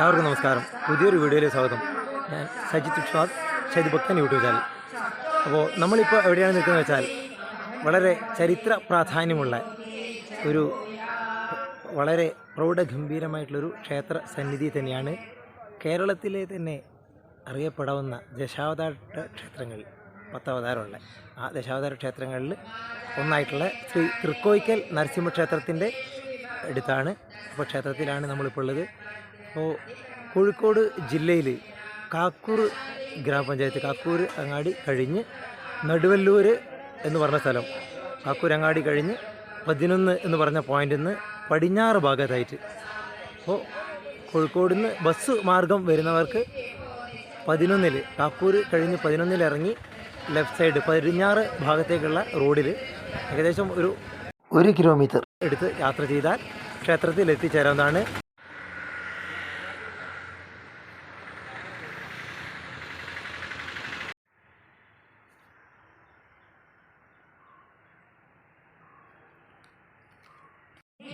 എല്ലാവർക്കും നമസ്കാരം. പുതിയൊരു വീഡിയോയിലേക്ക് സ്വാഗതം. ഞാൻ സജിത് വിശ്വാസ് ഷൈദ് ഭക്തൻ യൂട്യൂബ് ചാനൽ. അപ്പോൾ നമ്മളിപ്പോൾ എവിടെയാണ് നിൽക്കുന്നത് വെച്ചാൽ വളരെ ചരിത്ര പ്രാധാന്യമുള്ള ഒരു വളരെ പ്രൗഢഗംഭീരമായിട്ടുള്ളൊരു ക്ഷേത്ര സന്നിധി തന്നെയാണ് കേരളത്തിലെ തന്നെ അറിയപ്പെടാവുന്ന ദശാവതാര ക്ഷേത്രങ്ങളിൽ പത്തവതാരമുള്ള. ആ ദശാവതാര ക്ഷേത്രങ്ങളിൽ ഒന്നായിട്ടുള്ള ശ്രീ തൃക്കോയ്ക്കൽ നരസിംഹ ക്ഷേത്രത്തിന്റെ അടുത്താണ്. അപ്പോൾ ക്ഷേത്രത്തിലാണ് നമ്മളിപ്പോൾ ഉള്ളത്. അപ്പോൾ കോഴിക്കോട് ജില്ലയിൽ കാക്കൂർ ഗ്രാമപഞ്ചായത്ത് കാക്കൂർ അങ്ങാടി കഴിഞ്ഞ് നടുവല്ലൂർ എന്ന് പറഞ്ഞ സ്ഥലം. കാക്കൂർ അങ്ങാടി കഴിഞ്ഞ് പതിനൊന്ന് എന്ന് പറഞ്ഞ പോയിന്റിൽ നിന്ന് പടിഞ്ഞാറ് ഭാഗത്തായിട്ട്. അപ്പോൾ കോഴിക്കോട് നിന്ന് ബസ് മാർഗം വരുന്നവർക്ക് പതിനൊന്നിൽ കാക്കൂർ കഴിഞ്ഞ് പതിനൊന്നിൽ ഇറങ്ങി ലെഫ്റ്റ് സൈഡ് പടിഞ്ഞാറ് ഭാഗത്തേക്കുള്ള റോഡിൽ ഏകദേശം ഒരു ഒരു കിലോമീറ്റർ എടുത്ത് യാത്ര ചെയ്താൽ ക്ഷേത്രത്തിൽ എത്തിച്ചേരാവുന്നതാണ്.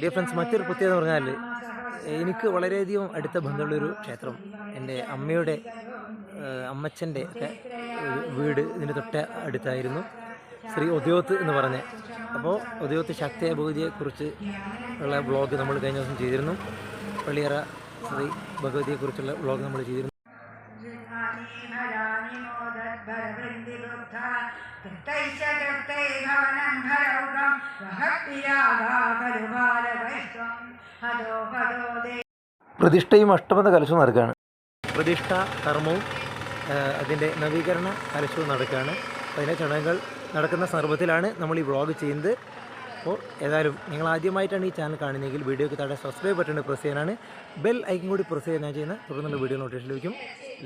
ഡിയർ ഫ്രണ്ട്സ് മറ്റൊരു പ്രത്യേകത പറഞ്ഞാൽ എനിക്ക് വളരെയധികം അടുത്ത ബന്ധമുള്ളൊരു ക്ഷേത്രം. എന്റെ അമ്മയുടെ അമ്മച്ചന്റെ ഒക്കെ വീട് ഇതിന് തൊട്ട് അടുത്തായിരുന്നു. ശ്രീ ഉദയോത്ത് എന്ന് പറഞ്ഞ്. അപ്പോൾ ഉദയോത്ത് ശക്തിയ ഭഗവതിയെക്കുറിച്ച് ഉള്ള വ്ളോഗ് നമ്മൾ കഴിഞ്ഞ ദിവസം ചെയ്തിരുന്നു. പള്ളിയറ ശ്രീ ഭഗവതിയെക്കുറിച്ചുള്ള വ്ളോഗ് നമ്മൾ ചെയ്തിരുന്നു. പ്രതിഷ്ഠയും അഷ്ടമത കലശവും നടക്കുകയാണ്. പ്രതിഷ്ഠ കർമ്മവും അതിന്റെ നവീകരണ കലശവും നടക്കുകയാണ്. അതിന്റെ ചടങ്ങുകൾ നടക്കുന്ന സന്ദർഭത്തിലാണ് നമ്മൾ ഈ വ്ളോഗ് ചെയ്യുന്നത്. അപ്പോൾ ഏതായാലും നിങ്ങൾ ആദ്യമായിട്ടാണ് ഈ ചാനൽ കാണുന്നതെങ്കിൽ വീഡിയോക്ക് താഴെ സബ്സ്ക്രൈബ് ബട്ടൺ പ്രസ് ചെയ്യാനാണ്. ബെൽ ഐക്കൺ കൂടി പ്രസ് ചെയ്യാൻ ഞാൻ ചെയ്യുന്ന തുടർന്നുള്ള വീഡിയോ നോട്ടിഫിക്കേഷൻ ലഭിക്കും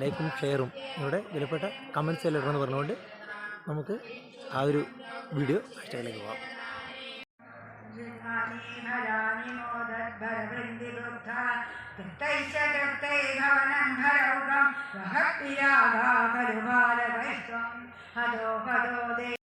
ലൈക്കും ഷെയറും നിങ്ങളുടെ വിലപ്പെട്ട കമന്റ്സ് എല്ലാം ഇടണമെന്ന് പറഞ്ഞുകൊണ്ട് നമുക്ക് ആ ഒരു വീഡിയോ കാഴ്ചകളിലേക്ക് പോകാം मामी हरामि मोदद्भरवृन्दिदुग्धा तृप्तैश्च तृप्तै भवनं भरौगं वहत्पिराधा खलु बालवैश्वं हतो हतो दे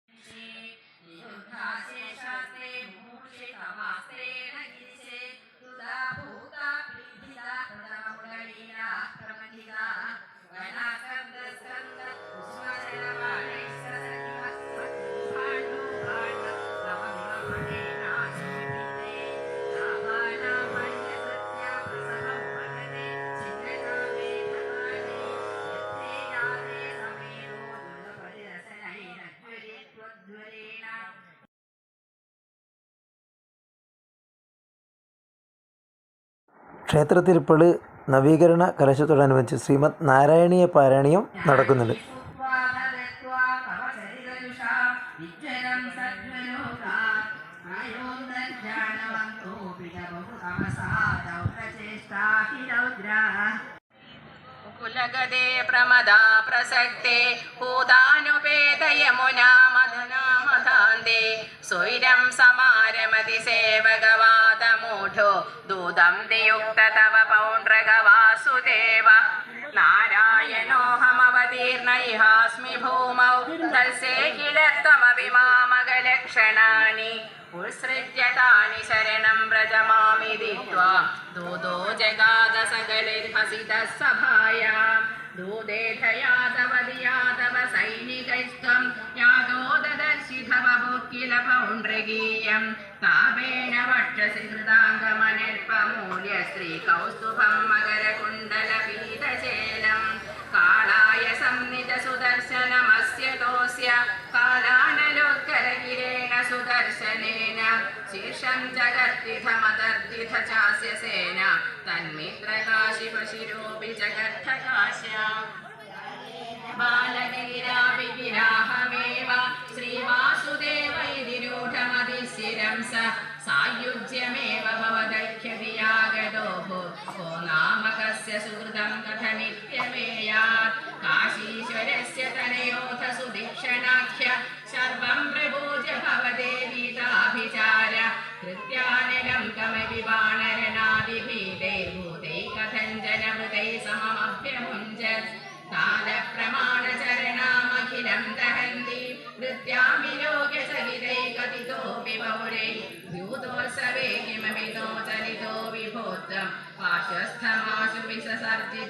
ക്ഷേത്രത്തിൽ ഇപ്പോൾ നവീകരണ കലശത്തോടനുബന്ധിച്ച് ശ്രീമദ് നാരായണീയ പാരായണീയം നടക്കുന്നുണ്ട്. കുലഗതേ പ്രമദാ പ്രസക്തേ ഭൂതാനുപേത മദനാമധാന്തേ സ്വൈരം സമാരമതി സേവകവാദമൂഢോ ദൂതം ദിയുക്ത തവ പൗണ്ഡ്രക വാസുദേവ നാരായണോഹമവതീർണ ഇഹാസ്മി ഭൂമൗ തൽസേ കില ത്വമപി മാമകലക്ഷണാനി ഉത്സൃജ്യ താനി ശരണം വ്രജമാമി ദിത്വാ. ദൂതോ ജഗാദ സകലൈർഹസിതഃ സഭായാം ദൂതേധയാതവതിയാതവ സൈനികൈസ്ത്വം പൗണ്ഡ്രഗീയം താപേന വക്ഷസി ഹൃദാംഗമനൽപമൂല്യ ശ്രീകൗസ്തുഭം മകരകുണ്ടല പീതശേലം കാളായ സംനിത സുദർശനമസ്യ തോസ്യ. കാലാനലോക്കരകിരേണ സുദർശനേന. ശീർഷം ജഗദ്വിധമതർദ്വിധ ചാസ്യ സേന. തന്മിത്രകാശിപശിരോപി ജഗദ്ധകാശ്യ ज्यमेव भवदैको को नामकस्य सुहृदम् कथ नित्यमेयात् काशीश्वरस्य तनयो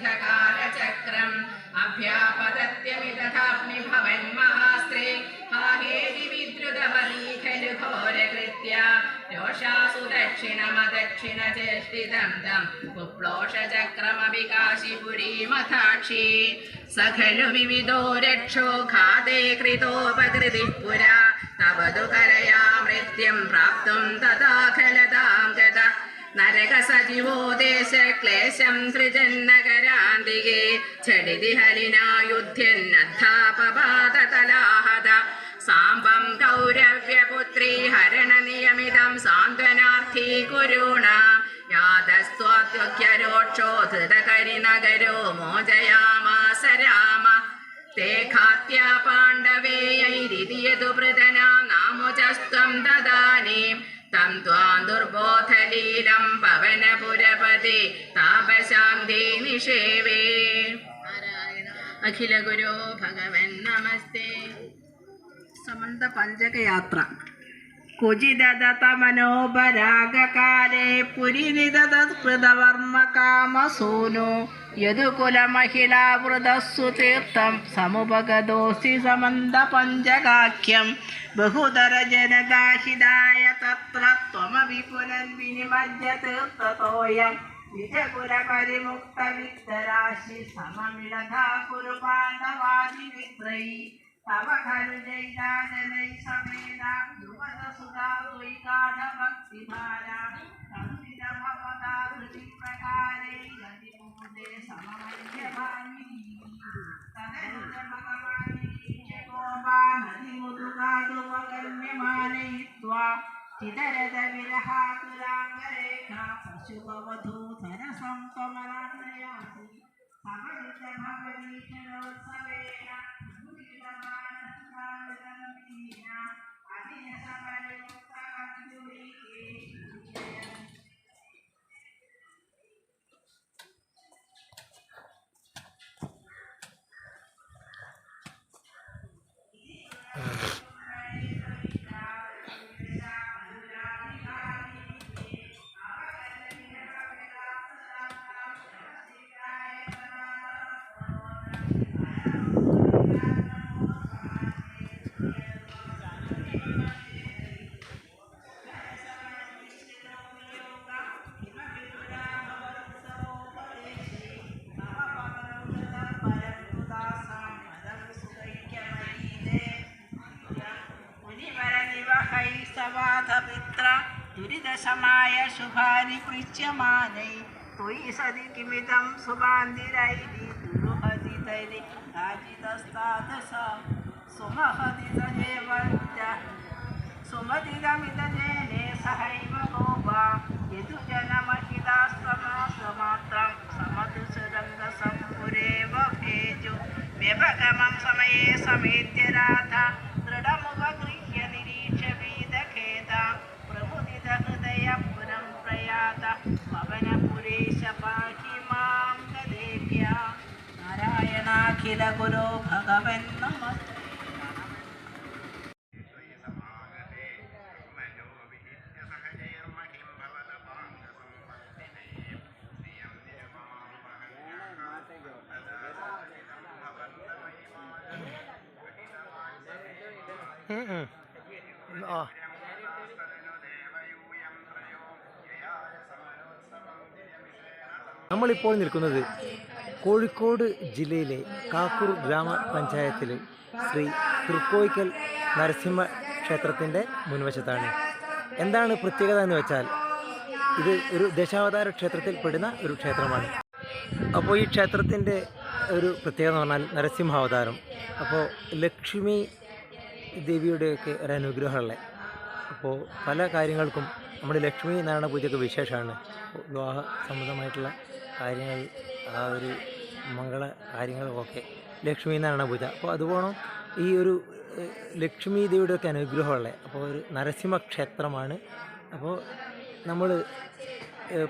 ധകാലചക്രം അഭ്യാപതത്യമിതഥാഗ്നിഭവന്മഹാസ്ത്രീ ഹാഹേതി വിദ്രുതവലീഖലു ഘോരകൃത്യ. രോഷാസുദക്ഷിണമദക്ഷിണ ചേഷ്ടിതം തം കുപ്ലോഷചക്രമപി കാശിപുരീമഥാക്ഷി സഖലു വിവിധോ രക്ഷോ ഘാതേ കൃതോപകൃതി പുര തവതു കലയാ മൃത്യം പ്രാപ്തും തഥാ ഖലതാം तथा खलतां गता नरकसजीवो देशक्लेशं सृजन्नगरान्तिके झटिति हलिना युध्यन्नद्धापपाततलाहत साम्बं कौरव्यपुत्री हरणनियमितं सान्त्वनार्थी कुरूणाम् यादस्त्वात्युख्यरोक्षो धृतकरिनगरो मोजयामास राम ते खात्या पाण्डवेयैरिति यदु पृतना नामुजस्त्वं ത്വാം ദുർബോധലീലം പവനപുരപതി താപശാന്തി നിഷേവേ. അഖില ഗുരോ ഭഗവൻ നമസ്തേ. സമന്ത പഞ്ചകയാത്ര. കുചിതതമനോപരാഗകാലേ പുരിനിതൃതവർമ്മ കാമസൂനു യദുകുലമഹിളാവൃതസ്സു തീർത്ഥം സമുപഗതോസി സമന്ത പഞ്ചകാഖ്യം ബഹുതര ജനദാഹിതായ തത്ര ത്വമവി പുനർവിനിമജ്യ തീർത്ഥതോയം. വിജകുലപരിമുക്ത വിത്തരാശി സമമിളധാ കുരു പാണ്ഡവാദി വിത്രയി समखनिजैतादनैसमेदा ध्रुवदसुधा द्वैताढभक्तिभारा संस्थितभवताधृतिप्रकारै गतिमुदे सममन्यभामि तदनुज भगवानि गोपा नदिमुदुकादुपकर्म्यमानयित्वा चिदरद विरहातुराङ्गरेखा पशुपवधूधन सम्पमलान्नयासि समजितभवनीशनोत्सवेन अधिक समाय शुभानि पृच्छमानै। सुमित सदि किमिदं सुबान्धिरैरि दुरुहति तैरि काचिदस्तादश सुमहति सदेव सुमतिदमितजेने सहैव गोपा। यदुजनमहिदास्तमासमात्रं समधुसुरङ्गसम्पुरेव भेजो व्यभगमं समये समेत्य राधा നാരായണാഖില ഗുരു ഭഗവൻ നമ. ആ നമ്മളിപ്പോൾ നിൽക്കുന്നത് കോഴിക്കോട് ജില്ലയിലെ കാക്കൂർ ഗ്രാമപഞ്ചായത്തിലെ ശ്രീ തൃക്കോയിക്കൽ നരസിംഹ ക്ഷേത്രത്തിന്റെ മുൻവശത്താണ്. എന്താണ് പ്രത്യേകത എന്ന് വെച്ചാൽ ഇത് ഒരു ദശാവതാര ക്ഷേത്രത്തിൽ പെടുന്ന ഒരു ക്ഷേത്രമാണ്. അപ്പോൾ ഈ ക്ഷേത്രത്തിന്റെ ഒരു പ്രത്യേകത എന്ന് പറഞ്ഞാൽ നരസിംഹാവതാരം. അപ്പോൾ ലക്ഷ്മി ദേവിയുടെയൊക്കെ ഒരു അനുഗ്രഹമുള്ള അപ്പോൾ പല കാര്യങ്ങൾക്കും നമ്മുടെ ലക്ഷ്മി നാരായണ പൂജയ്ക്ക് വിശേഷമാണ്. വിവാഹ സംബന്ധമായിട്ടുള്ള കാര്യങ്ങൾ ആ ഒരു മംഗള കാര്യങ്ങളുമൊക്കെ ലക്ഷ്മി നാരായണ പൂജ. അപ്പോൾ അതുപോലെ ഈ ഒരു ലക്ഷ്മി ദേവിയുടെ ദേവിയുടെയൊക്കെ അനുഗ്രഹമുള്ള. അപ്പോൾ ഒരു നരസിംഹ ക്ഷേത്രമാണ്. അപ്പോൾ നമ്മൾ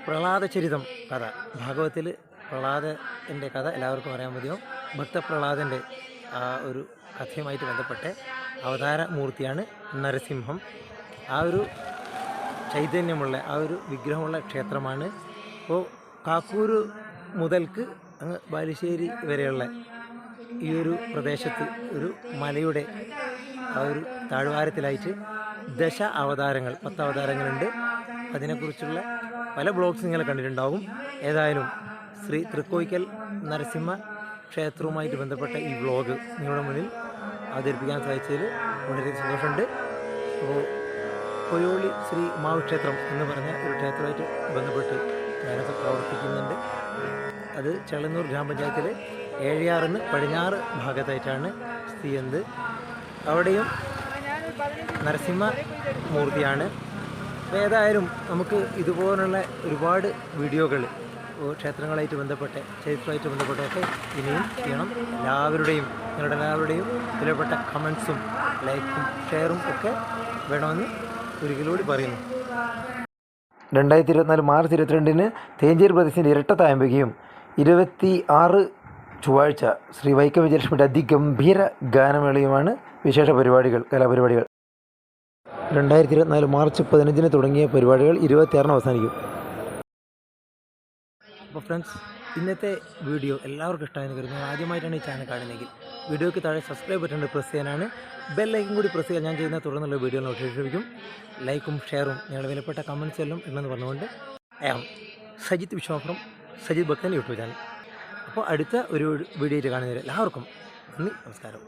പ്രഹ്ലാദചരിതം കഥ. ഭാഗവത്തിൽ പ്രഹ്ലാദന്റെ കഥ എല്ലാവർക്കും അറിയാൻ മതിയോ ഭക്തപ്രഹ്ലാദന്റെ ആ ഒരു കഥയുമായിട്ട് ബന്ധപ്പെട്ട് അവതാര മൂർത്തിയാണ് നരസിംഹം. ആ ഒരു ചൈതന്യമുള്ള ആ ഒരു വിഗ്രഹമുള്ള ക്ഷേത്രമാണ്. അപ്പോൾ കാക്കൂര് മുതൽക്ക് അങ്ങ് ബാലുശ്ശേരി വരെയുള്ള ഈ ഒരു പ്രദേശത്ത് ഒരു മലയുടെ ആ ഒരു താഴ്വാരത്തിലായിട്ട് ദശ അവതാരങ്ങൾ പത്ത് അവതാരങ്ങളുണ്ട്. അതിനെക്കുറിച്ചുള്ള പല ബ്ലോഗ്സ് നിങ്ങൾ കണ്ടിട്ടുണ്ടാവും. ഏതായാലും ശ്രീ തൃക്കോയ്ക്കൽ നരസിംഹ ക്ഷേത്രവുമായിട്ട് ബന്ധപ്പെട്ട ഈ വ്ലോഗ് നിങ്ങളുടെ മുന്നിൽ അവതരിപ്പിക്കാൻ സാധിച്ചതിൽ വളരെ സന്തോഷമുണ്ട്. അപ്പോൾ കൊയോളി ശ്രീ മാവ് ക്ഷേത്രം എന്ന് പറഞ്ഞ ഒരു ക്ഷേത്രമായിട്ട് ബന്ധപ്പെട്ട് ഞാനൊക്കെ പ്രവർത്തിക്കുന്നുണ്ട്. അത് ചെളന്നൂർ ഗ്രാമപഞ്ചായത്തിലെ ഏഴിയാറിന് പടിഞ്ഞാറ് ഭാഗത്തായിട്ടാണ് സ്ഥിതി ചെയ്യുന്നത്. അവിടെയും നരസിംഹ മൂർത്തിയാണ് അപ്പോൾ ഏതായാലും നമുക്ക് ഇതുപോലുള്ള ഒരുപാട് വീഡിയോകൾ ക്ഷേത്രങ്ങളായിട്ട് ബന്ധപ്പെട്ട ചരിത്രമായിട്ട് ബന്ധപ്പെട്ടൊക്കെ ഇനിയും ചെയ്യണം. എല്ലാവരുടെയും നിങ്ങളുടെ എല്ലാവരുടെയും വിലപ്പെട്ട കമൻസും ലൈക്കും ഷെയറും ഒക്കെ വേണമെന്ന് ഒരിക്കലൂടി പറയുന്നു. രണ്ടായിരത്തി ഇരുപത്തിനാല് മാർച്ച് ഇരുപത്തിരണ്ടിന് തേഞ്ചേരി ഇരട്ട ഇരട്ടത്തായമ്പകയും ഇരുപത്തി ആറ് ചൊവ്വാഴ്ച ശ്രീ വൈക്കം വിജയലക്ഷ്മിയുടെ അതിഗംഭീര ഗാനമേളയുമാണ് വിശേഷ പരിപാടികൾ കലാപരിപാടികൾ. രണ്ടായിരത്തി ഇരുപത്തിനാല് മാർച്ച് പതിനഞ്ചിന് തുടങ്ങിയ പരിപാടികൾ ഇരുപത്തിയാറിന് അവസാനിക്കും. അപ്പോൾ ഫ്രണ്ട്സ് ഇന്നത്തെ വീഡിയോ എല്ലാവർക്കും ഇഷ്ടമായെന്ന് കരുതുന്നു. ആദ്യമായിട്ടാണ് ഈ ചാനൽ കാണുന്നതെങ്കിൽ വീഡിയോയ്ക്ക് താഴെ സബ്സ്ക്രൈബ് ബട്ടൺ പ്രസ് ചെയ്യാനാണ്. ബെല്ലൈക്കും കൂടി പ്രസ് ചെയ്യാൻ ഞാൻ ചെയ്യുന്ന തുടർന്നുള്ള വീഡിയോ നോട്ടിഫിക്കും ലൈക്കും ഷെയറും നിങ്ങളുടെ വിലപ്പെട്ട കമൻസ് എല്ലാം ഇല്ലെന്ന് പറഞ്ഞുകൊണ്ട് ആം സജിത് വിശ്വാസം സജിത് ബക്കൻ യൂട്യൂബ് ചാനൽ. അപ്പോൾ അടുത്ത ഒരു വീഡിയോയിൽ കാണുന്നവരെ എല്ലാവർക്കും നന്ദി നമസ്കാരം.